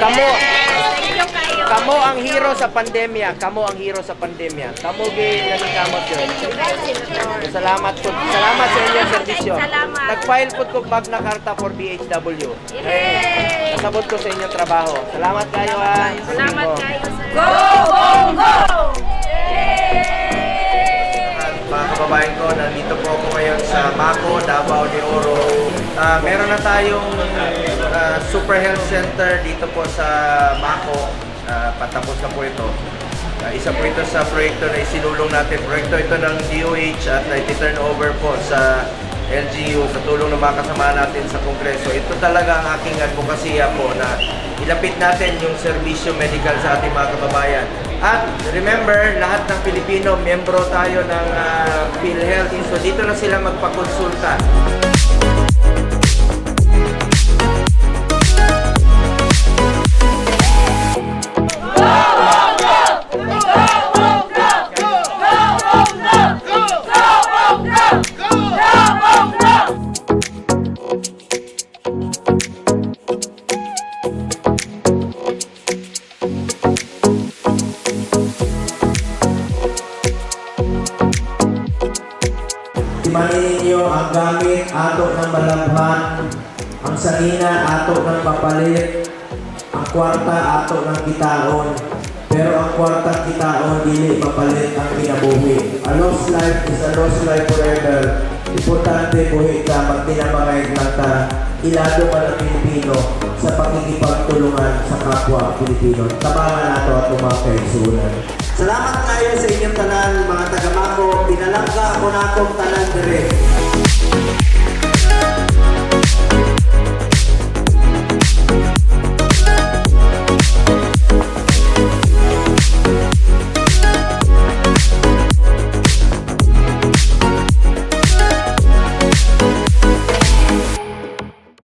Kamo, kamo ang hero sa pandemya. Kamo ang hero sa pandemya. Kamo gi nanikamot yun. Salamat po. Salamat sa inyong serbisyo. Salamat. Nag-file po ko Magna Carta for BHW. Yay! Nasabot ko sa inyong trabaho. Salamat kayo ha. Salamat Oh. kayo, go! Kababayan ko, nandito po ako ngayon sa Mako, Davao de Oro. Ah, meron na tayong ah, Super Health Center dito po sa Mako. Ah, patapos na po ito. Ah, isa po ito sa proyekto na isinulong natin. Proyekto ito ng DOH at iti-turn over po sa LGU sa tulong ng mga kasama natin sa Kongreso. Ito talaga ang aking advokasya po na ilapit natin yung serbisyo medical sa ating mga kababayan. At remember, lahat ng Pilipino, membro tayo ng ah, PhilHealth. So dito na sila magpakonsulta. Timanin ninyo ang gamit ato ng malabhan, ang sanina ato ng papalit, ang kwarta ato ng kitaon. Pero ang kwarta kitaon dili papalit ang kinabuhi. A lost life is a lost life forever. Importante buhi ka magtinamangay lang ta ilado man ang Pilipino sa pakikipagtulungan sa kapwa Pilipino. Tabangan nato at mga kaigsunan. Salamat kayo sa inyong tanan mga taga-mako. Pinalangga ako na akong tanan dire.